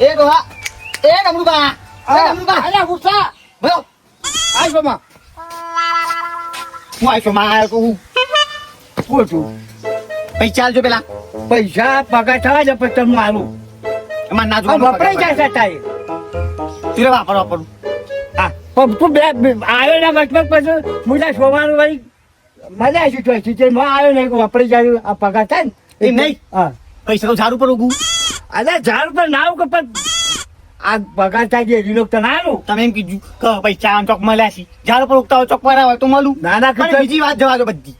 એ ડોહા એ ડમરુબા એ ડમરુબા અલ્યા બોલો. શોમાં હું આવીશું માં કહું બોલ તું. પૈસા આલજો પેલા. પૈસા પગાર થવા છે પછી તમને આલું એમાં ના જોવાનું વપરાઈ જાય છે તારે. તીરે વાપર વાપરું. હા. પણ તું બે આવ્યો ના વચમાં પછી મુજા સોવાનું વળી મજા આવી છું? ચોઈસ આવ્યો નહીં વપરાઈ જાય આ પગાર થાય ને. એ નહીં. હા. પૈસા તો સારું પર ઉગું અરે ઝાડ પર ના આવું કે પણ આ પગાર થાય છે લોકો તો ના આલું તમે એમ કીધું કે પૈસા આમ ચોક મળ્યા છે. ઝાડ પર ઉગતા હોય ચોક પર આવે તો મળું. ના ના બીજી વાત જવા દો બધી.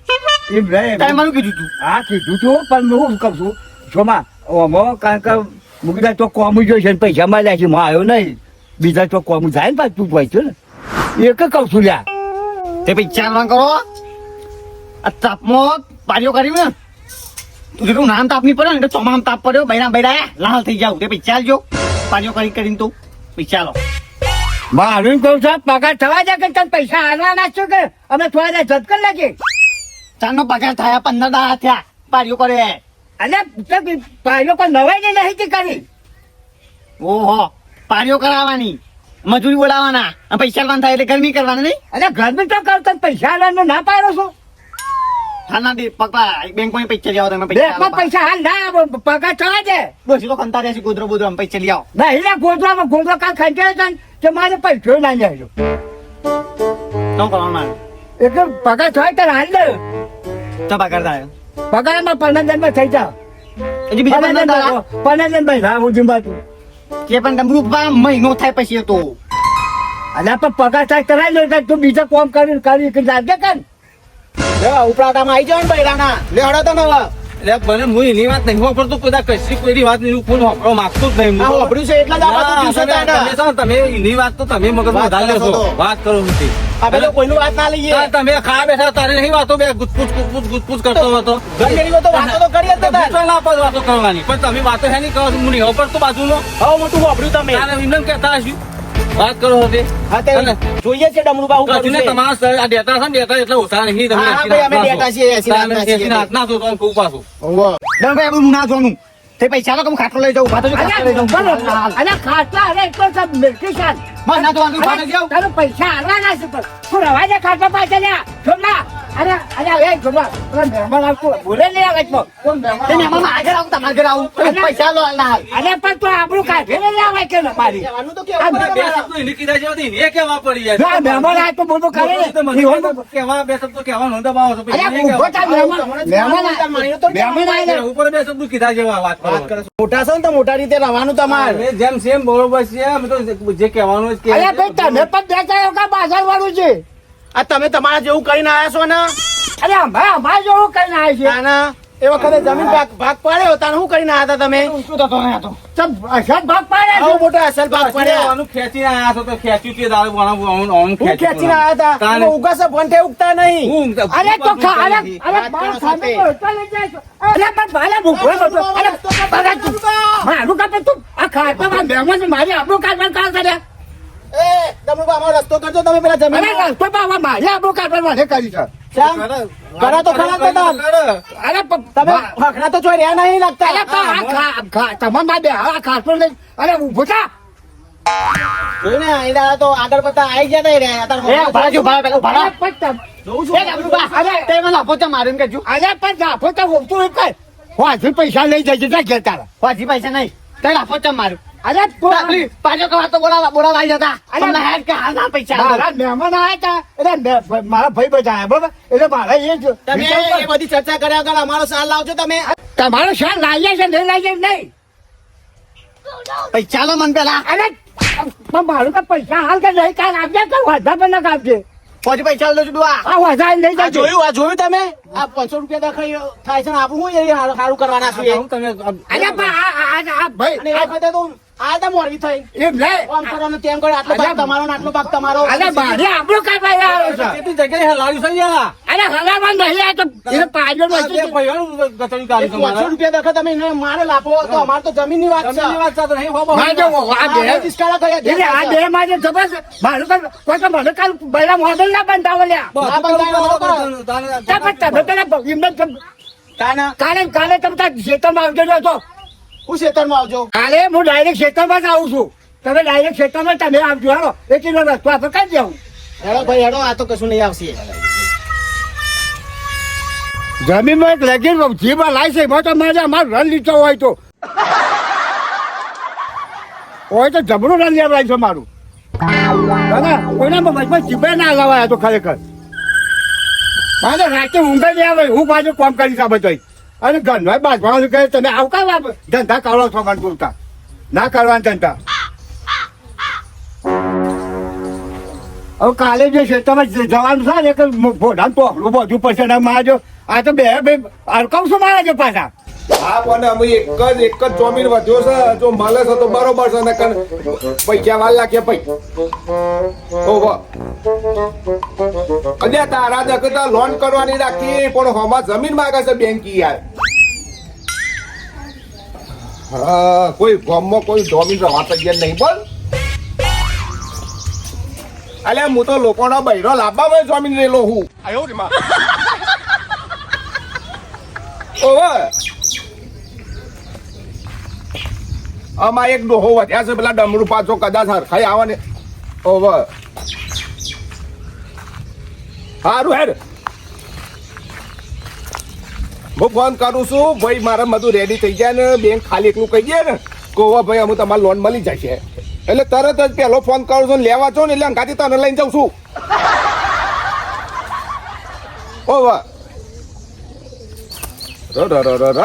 એમ રે તમે મને કીધું તું. હા કીધું તું પણ હું કહું છું? જોમાં ઓમો કારણ કે મુકદા તો કોમ જોઈશે ને પૈસા મળ્યા છે માં આવ્યો નહીં. બીજા તો કોમ જાય ને પાછું પૈસા ને. એક કહું છું લ્યા. તે પૈસા કરો. આ તાપમાં પારીઓ કર્યું ને. તું નામ તાપ પડે ને ચોમામ તાપ પડ્યો. બૈરા બૈરા લાલ થઈ જાવ તે પૈસા આલજો પારીઓ કરી કરીને તો. પૈસા આલો મારું કહું છું પગાર થવા જાય કે તને પૈસા હાલવા નાખશો કે? અમે થોડા જાય જત કરી નાખીએ. ચારનો પગાર થયા પંદર દાડા થયા. પારીઓ કરે. અને ભાઈઓ પણ નવાઈ ને નહીં કરી ઓહો પારીઓ કરાવવાની. મજૂરી બોલાવવાના. પૈસા આલવાના થાય એટલે ગરમી કરવાની નહીં. અને ગરમી તો કરતા પૈસા હાલવાનું ના પાડો છો. હા ના દે પકડા બેંકમાં પૈસા લઈ આવો તમે પૈસા. પૈસા હાલ ના પગાર થવા દે. ડોશી તો કંતા રહ્યા છે ગોદરો બોદરો આમ પૈસા લઈ આવો નહીં લે ગોદરામાં ગોદરો કાલ ખંચે છે ને તે મારે પૈસો ના જાય. શું કરવાનું એટલે પગાર થાય તો હાલ દે. તો પગાર થાય. પગારમાં પંદર જણ થઈ જાવ હજી બીજા પંદર જણ ભાઈ ઉજું બાજુ. કે પણ તમે રૂપા મહિનો થાય પછી તો. અને પણ પગાર થાય કરાવી લે તું બીજા કોમ કરી કરી કે જાગે કર ઉપરાટામાં આવી જાવ ને બૈરાના લે હડો તો નવા એટલે ભલે હું એની વાત નહીં વાપરતો કોઈ કશી કોઈની વાત નહીં ફોન વાપરવા માંગતો જ નહીં વાપર્યું છે એટલે જ આ ના, તમે- તમે છો ને, તમે એની વાત તો તમે મગજમાં વધારે લેશો. વાત કરો નથી આપણે કોઈનું વાત ના લઈએ. તમે બેઠા તારે નહીં વાતો બે કરતો હતો. તો વાતો તો કરી. ના વાતો કરવાની પણ તમે વાતો હે નહીં કરો હું નહીં વાપરતો બાજુનો. હવે મોટું વાપર્યું તમે. એમને એમ કહેતા હશું? વાત કરો હવે. હા તે જોઈએ છે ડમરૂ બા હું કશું તમારા સર આ ડેટા છે ડેટા એટલે ઓછા નહીં તમે ભાઈ, અમે ડેટા છીએ, એસી ના તો આમ કહું પાછું ડમભાઈ આપણું ના જોનું. તે પૈસા તો તમે ખાટલો લઈ જાઉં ભાતો જો ખાટલો લઈ જાઉં. અને ખાટલા અરે એટલો સબ મિલકી શાન બસ ના તો આનું ખાટલો જાઉં તારે પૈસા હાલવાના છે પણ. તું રવા ખાટલા પાછા લ્યા છોડના અરે અરે એ છોડવા પેલા મહેમાન આવતું. બોલે નહીં આવે તો. મહેમાન તે મહેમાન આવું? તમારા ઘરે આવું. પૈસા લો ના અરે પણ તું આપણું કાઢે આવે કે ન મારી એની કીધા જેવા એને જાય? મહેમાન આવે તો બોલવું કરે. ને કેવા બે શબ્દો નોંધા છો? મહેમાન. ઉપર બે શબ્દો કીધા જેવા વાત વાત કરો. મોટા છો ને તો મોટા રીતે રવાનું તમારે. જેમ સેમ બરોબર છે અમે તો જે કહેવાનું જ અરે કહેવાનું. ભાઈ તમે પણ બાજાર વાળું છે. આ તમે તમારા જેવું કરીને આવ્યા છો ને? અરે અમારે અમારે જેવું કરીને આવ્યા છે ના એ વખતે જમીન ભાગ ભાગ પાડ્યો તાને શું કરીને આવ્યા હતા તમે? શું થતો ચમ અસર ભાગ પાડે આવો છે મોટો અસલ ભાગ પાડ્યા. કહેવાનું ખેંચીને આયા છો તો ખેંચ્યું તે ખેંચીને હતા. ઉગાસે ભંઠે ઉગતા નહીં. અરે તો અરે અરે વાત સામે તો હોટલ લઈ જાય અરે પણ ભાલે ભૂખો હતો. અરે બગા તું. મારું કાપે તું. આ ખાતા માં છે, મારી આપણું કાઢવાનું કામ કર્યા એ તમે અમારો રસ્તો કરજો તમે પેલા જમીન અરે રસ્તો પર આવા મારી આપણું કાઢવાનું મારે છે શ્યામ, કરા તો ખરા તો તાન. અરે તમે ભા- તો ચોય રહ્યા નહીં લાગતા અરે પણ આ ખા- ખા- તમામ બાબે લઈ અરે ઊભો થા જોયું ને તો આગળ પડતા આઈ ગયા તા રહ્યા. અત્યારે એ પેલા અરે પણ તમ- છું. એ ડમરુબા, અરે, તે મને આપો તો મારું એમ કહેજો. અરે પણ જાફો તો કઈ પૈસા લઈ જજે જા ઘેર તારા પાછી પૈસા નહીં તે આપો તો મારું અરે પાછો કહેવા તો બોલાવા બોલાવા આવી જતા. અરે, હેડ કે હાલ ના પૈસા. મારા મહેમાન એટલે મારા ભાઈ એટલે મારે એ જ તમે એ બધી ચર્ચા કર્યા વગર અમારો સાલ લાવજો તમે. તમારો શાન લાવીએ છે નહીં લાવીએ નહીં. પૈસા લો મન પેલા. અરે મારું તો પૈસા હાલ કે નહીં કાલ આપજે કે વધા પણ ના આપજે? પછી પૈસા લો છું આ વધા લઈ આ જોયું આ જોયું તમે? આ પાંચસો રૂપિયા દખાઈ થાય છે ને આપું હું એ હારું હારું કરવાના છું તમે અરે પણ આ- ભાઈ તો આ તો મોરવી થઈ. એમ કરવાનું તેમ કરે. આટલો ભાગ તમારો ને આટલો ભાગ તમારો. અરે મારે આપણું કાઢવા આવ્યો છે. કેટલી જગ્યાએ હલાવ્યું છે યાર. અરે હલામાં નહીં આ તો એને રૂપિયા દખા તમે એને મારે અમારે તો જમીનની વાત છે. જમીનની વાત છે તો નહીં હોબો. હા, જો, આ આ બે- બે કર્યા એટલે આ બે માં જે ખબર મારું તો કોઈ તો મને કાલ બૈરા મોડલ ના બંધાવો લ્યા. પણ તમે પેલા કાલે કાલે તમે ત્યાં ખેતરમાં આવજો છો હું ખેતરમાં આવજો. કાલે હું ડાયરેક્ટ ખેતરમાં જ આવું છું. તમે ડાયરેક્ટ ખેતરમાં તમે આવજો હાલો. એટલી રસ્તો આપણે કાઢી જાઉં હેડો ભાઈ હેડો આ તો કશું નહીં આવશે. જમીનમાં એક લગીન લાય છે તો મારે અમારો રન લીધો હોય તો. હોય તો જબરું રન લેવડાય છે મારું. કોઈના મગજમાં જીભે ના લવાય તો ખરેખર. મારે રાતે ઊંઘે નહીં આવે હું પાછું કોમ કરી સાબત બધું અને ઘરનો બાજવાનું કહે, તમે આવું કામ ધંધા કરો છો, મને બોલતા. ના કરવાના ધંધા. હવે કાલે જે છે, તમે જવાનું છે ને કે ભોડાને ટોકલું બધું પડશે ને મારજો આ તો બે બે અડકાવ છું, મારા છે પાછા. હા પણ અમે એક જ એક જ જમીન વધ્યો છે. જો મળે છે તો બરોબર છે નકર પૈસા વાલ લાગે ભાઈ. ઓહો અને તારા દખતા લોન કરવાની રાખી પણ હમા જમીન માંગે છે બેંકી યાર. હા કોઈ ગામમાં કોઈ જમીન રવા તૈયાર નહીં બોલ. અલ્યા હું તો લોકોના બૈરો લાવવામાં જમીન લેલો હું. ઓહો આમાં એક ડોહો વધ્યા છે પેલા ડમરૂ પાછો કદાચ હરખાઈ આવવાને ઓવર સારું હેડ. હું ફોન કરું છું, ભાઈ મારે બધું રેડી થઈ જાય ને, બેંક ખાલી એકલું કહી દે ને કોવા ભાઈ અમુક તમારે લોન મળી જશે. એટલે તરત જ પહેલો ફોન કરું છું લેવા છો ને, એટલે અંગાથી તને લઈને જાઉં છું. ઓવર ર ર ર ર ર.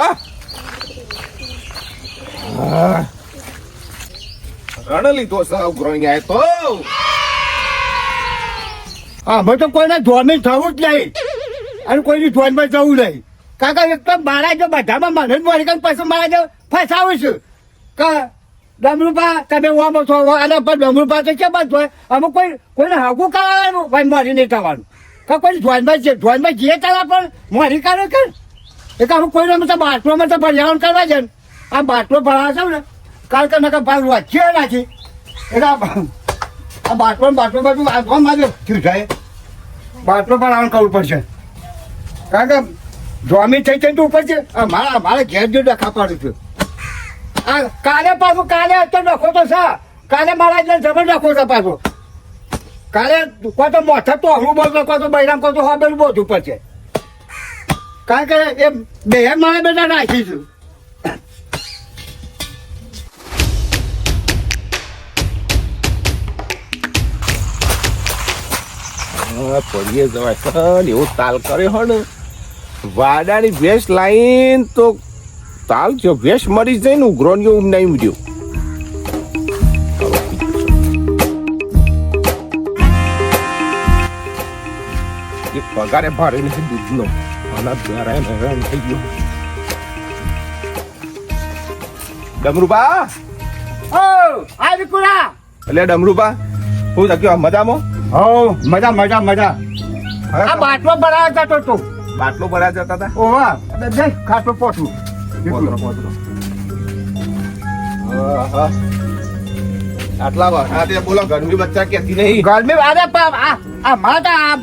હા. રણ લીધો સાવ ઉઘરાણી તો. અમે તો કોઈને જોમીન થવું જ નહીં. અને કોઈની ધોનમાં જવું નહીં. કાકા, એક તો મારા જો બધામાં મને મળી ગયું પછી મારા જો ફસાવું છું. કે ડમરૂપા તમે ઓમો છો અને પણ ડમરૂપા તો કેમ જ હોય? અમે કોઈ કોઈને હગું કરાવવાનું ભાઈ મારી નહીં થવાનું. કે, કોઈ ધોનમાં જે ધોનમાં જે કરવા પણ મારી કાઢો કર એટલે અમે કોઈને અમે તો બાટલોમાં તો ભરવાનું કરવા છે આ બાટલો ભરાવા છે ને કારણ કે નકર ભાઈ વાંચ્યો નાખી એટલે આ બાટલો બાટલો બાજુ આંખમાં મારે થયું છે બાટલો પણ આવું કરવું પડશે. કારણ કે જોમી થઈ થઈ તો ઉપર છે. મારા મારા ઘેર જો ડખા પાડું છું. આ કાલે પાછું કાલે તો ડખો તો છે. કાલે મારા એટલે જબર ડખો છે પાછો. કાલે કો તો મોથા તો હમું બોલતો કો તો બૈરામ કો તો હોબેલું બધું પડશે કારણ કે એ બે મારા બેટા નાખીશું પડીએ જવાય. પણ એવું તાલ કરે હો ને. વાડાની ભેંસ લાઈન તો તાલ જો ભેંસ મરી જાય ને ઉઘરોનીઓ ઉમનાઈ ઉડ્યો એ પગારે ભારે નથી દૂધનો. આના દ્વારા એને હેરાન થઈ ગયો. ડમરુબા? ઓ આ વિકુરા એટલે ડમરુબા હું થક્યો મજામાં? હો મજા મજા મજા આ બાટલો ભરાવા જતો તો બાટલો ભરા જતા હતા ઓવા જઈ ખાટલો પોટલું પોતરો, પોતરો. આહા. આટલા વાર બોલો ગરમી બચ્ચા કેતી નહીં ગરમી અરે પણ આ આ માતા આ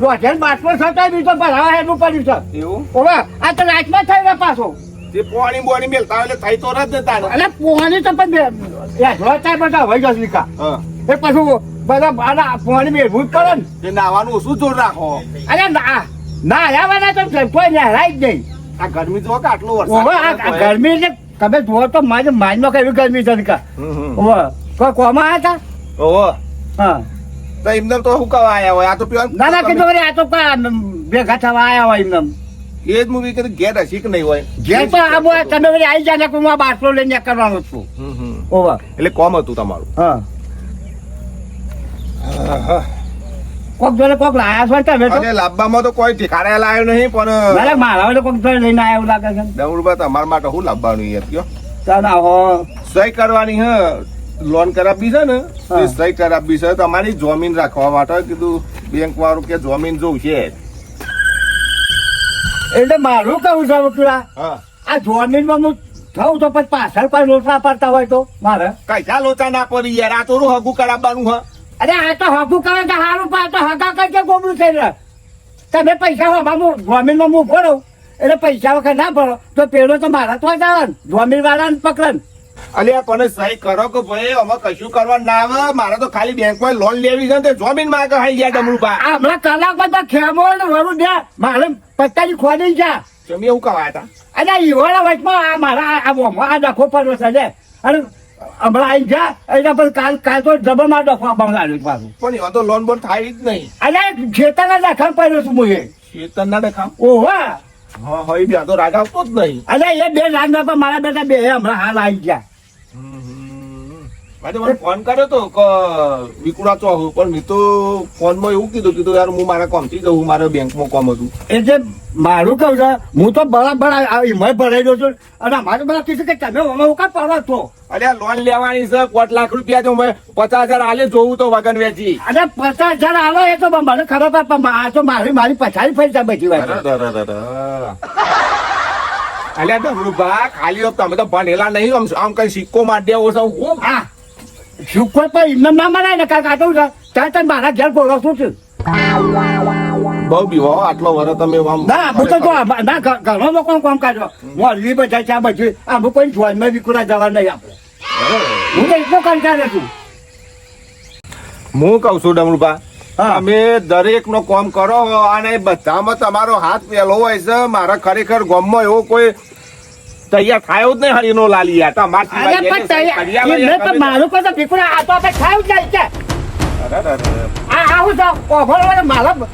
દોઢેલ બાટલો છતાં બી તો ભરાવા હેડું પડ્યું છે એવું ઓવા આ તો રાતમાં થઈ પાછો તે પોણી બોણી મેલતા એટલે થઈ તો રદ દેતા. અને પોણી તો પણ યાર બધા હોય જશે વિકા એ પાછું બધા આના પોણી મેળવું જ કરે ને. નાવાનું ઓછું જોર રાખો. અરે ના ના હરાવાના તો કોઈ ને જ નહીં. આ ગરમી જો આટલો ઓવા આ આ ગરમી એટલે તમે જુઓ તો મારે માઇન્ડમાં કેવી ગરમી છે કા. હમ, હમ. ઓવા કોઈ કોમાં હતા ઓહો. હા. તો એમને તો હું કવા આયા હોય? આ તો પીવા ના ના કીધું આ તો ભેગા થવા આયા હોય એમને એ જ મૂવી કીધું ઘેર હસી કે નહીં હોય. ઘેર તો આ તમે આવી જાય ને હું આ બાટલો લઈને કરવાનો છું. ઓવા એટલે કોમ હતું તમારું. હા. કોક જોડે કોક લાયા છો તમે તો અને લાવવામાં તો કોઈ ઠેકાણે લાયો નહીં પણ મારે મારા વડે કોક જોડે લઈને આવ્યા એવું લાગે છે. ડમરુબા તમારા માટે શું લાવવાનું યાર કયો? ચાલ હો. સહી કરવાની હ લોન કરાવી છે ને એ સહી કરાવી છે તમારી જમીન રાખવા માટે કીધું બેંક વાળું કે જમીન જોઉં છે એટલે મારું કહું છે વકીલા? હા. આ જમીનમાં હું થઉં તો પછી પાછળ પાછળ લોચા પડતા હોય તો મારે. કઈ લોચા ના પડી યાર આ તો હગું કરાવવાનું હે. અરે આ તો હગું કરે તો સારું પા તો હગા કરજે ગોબરું થઈ તમે પૈસા હવામાં જમીનમાં હું ભરો એટલે પૈસા વખત ના ભરો. તો પેલો તો મારા તો જ આવે ને. જમીન વાળા ને. પકડે. અલ્યા પણ સહી કરો કે ભાઈ અમે કશું કરવા ના આવે. મારે તો ખાલી બેંકમાં લોન લેવી છે ને તે જમીનમાં હાઈ ગયા ડમરૂપા આ હમણાં કલાક બધા ખેમો ને વરું દે મારે પત્તાની ખોદી જા તમે એવું કહેવાતા હતા? અને ઈવાળા વચમાં આ મારા આ આ ડખો પડ્યો છે અને હમણાં આવી જા એના પર કાલ કાલ તો ડખો બંગાળ્યું પાછું પણ એમાં તો લોન બોન થાય જ નહીં. અને ખેતરના દાખલ પડ્યો છું હું એ. ખેતર ના ઓહા! હા હા એ બે તો રાગ આવતો જ નહીં. અરે એ બે લાખ પણ મારા બેટા બે હમણાં હાલ આવી ગયા. મેં મને ફોન કર્યો તો કે વિકુડા ચો પણ મેં તો ફોનમાં એવું કીધું કીધું યાર હું મારા કોમથી જવું મારે બેંકમાં કોમ હતું. એટલે મારું કહું છે હું તો બરાબર હિંમત ભરાઈ છું. અને અમારે બધા કીધું કે તમે અમે કા પડવા તો. અરે લોન લેવાની છે પાંચ લાખ રૂપિયા તો મેં પચાસ હજાર આલે જોવું તો વગન વેચી. અને પચાસ હજાર આલો એ તો મને ખબર આ તો મારી મારી પછાડી ફરી જાય બધી વાત અલ્યા તો ખાલી તમે તો ભણેલા નહીં આમ આમ કઈ સિક્કો માર દેવો છો હું હા. શુક્ર પણ એમને ના મનાય ને કાંઈક આ ત્યાં તને મારા ઘેર બોલો શું છું બહુ બીવો આટલો વર તમે ના હું તો ના ઘરમાં લોકો કામ કાઢો. હું હલવી બધા આ બધું. આમ કોઈ જોઈનમાં વિકુરા જવા નહીં આપણે હું તો એટલો કંટાળે છું. હું કઉ છું ડમરુભા. તમે દરેક નો કોમ કરો અને બધામાં તમારો હાથ પેલો હોય છે. મારા ખરેખર ગામમાં એવો કોઈ તૈયાર થયો જ નહીં હરીનો લાલી આ. તમાર મારું અરે પણ તૈયાર- પણ તમે. મારું કોઈ તો આ તો આપણે ખાવું જ નહીં અરે. આ આવું તો ઓભળ મન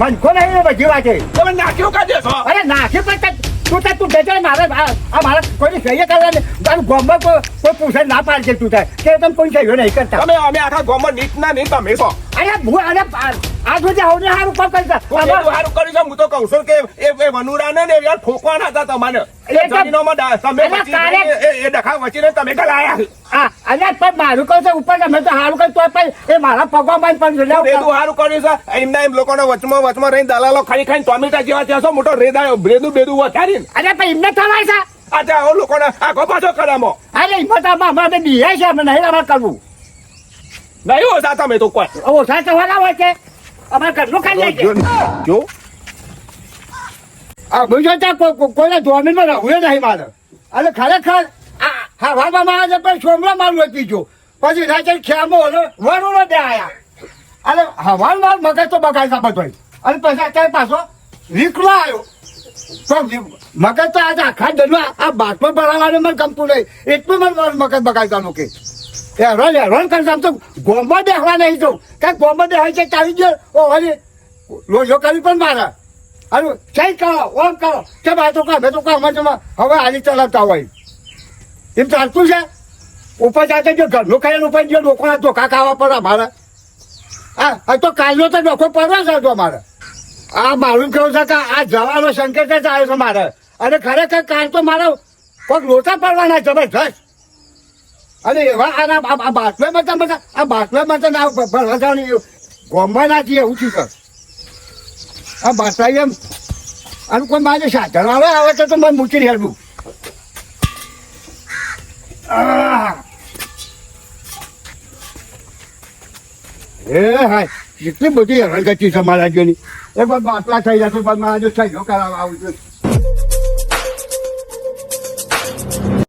મનખો નહીં ને બધી વાતે તમે નાખ્યો કાઢે છો અરે નાખ્યું પણ તે- તું તે તું બેચો મારે આ મારા કોઈ સહી કરવા ને તારું ગોમમાં કોઈ કોઈ પૂછે ના પાડશે તું તાર કે તમે કોઈ સહી નહીં કરતા. તમે અમે આખા ગામમાં નીત ના નહીં તમે છો. અરે ભૂ અરે આ આ સુધી આવું ને સારું પણ કરતા હું એટલું સારું કરી છે હું તો કહું છું કે એ એ વનુરા ને યાર ઠોકવાના હતા તમને એ જમીનોમાં તમે વચ્ચે એ- એ ડખા વચ્ચે તમે ગલાયા હા અને પણ મારું કહું છે ઉપર તમે તો સારું કરી તો પણ એ મારા પગમાં પણ રેદું લેવું સારું કર્યું છે. એમના એમ લોકોના વચમાં વચમાં રહીને દલાલો ખાઈ ખાઈને ટોમેટા જેવા થયા છો મોટો રેદાયો રેદું બેદું વધારીને અરે પણ એમને થવાય છે. આજે આવો લોકોને આખો પાછો કરામો અરે હિંમત આમાં અમારે બિહાય છે અમે નહીં અમારે કરવું. નહીં ઓછા તમે તો કોઈ. ઓછા થવાના હોય છે. અમારે ઘરનું ખાઈ લે જો આ બીજો ત્યાં કોઈ- કોઈ- કોઈને જમીનમાં રહવું નહીં મારે. અને ખરેખર આ હવામાં મારે હતી જો. પછી રાતે ખ્યામો વરુણો દે આયા. અને મગજ તો બગાડતા બધો અને પછી અત્યારે પાછો વિકલો આવ્યો તો મગજ તો આજે આખા દરમાં આ બાટમાં ભરાવાનું મને ગમતું નહીં. એટલું મને મગજ બગાડવાનું કે હેરાન હેરાન આમ તો ગોમાં દેખવા નહીં જવું કારણ ગોમાં દેખાય છે ચાલી ગયો ઓ હરી લોજો કરી પણ મારા. અરે કઈ કરો ઓમ કરો કે આ તો કામ તો કહો તમે હવે હાલી ચલાવતા હોય. એમ ચાલતું છે. ઉપર જાતે જો ઘરનું ખાઈને ઉપર જો લોકોના ધોકા ખાવા પડે મારે. હા તો કાલનો તો ડોખો પડવા જ તો મારે. આ મારું કેવું છે કે આ જવાનો સંકેત જ આવ્યો છે મારે. અને ખરેખર કાલ તો મારા કોઈક લોટા પડવાના જબરજસ્ત અને આના આ- આ બાટલામાં તો આ બાટલામાં તો ના ભરવા જવાની ગોમમાં ના આ બાટલા એમ અને કોઈ મારે સાધન આવે આવે તો મને મૂકી હેરવું એ હા એટલી બધી હેરાનગતિ છે મારા જોની એક વાર બાટલા થઈ જશે, પણ મારા સહયોગ કરાવવા આવું છું.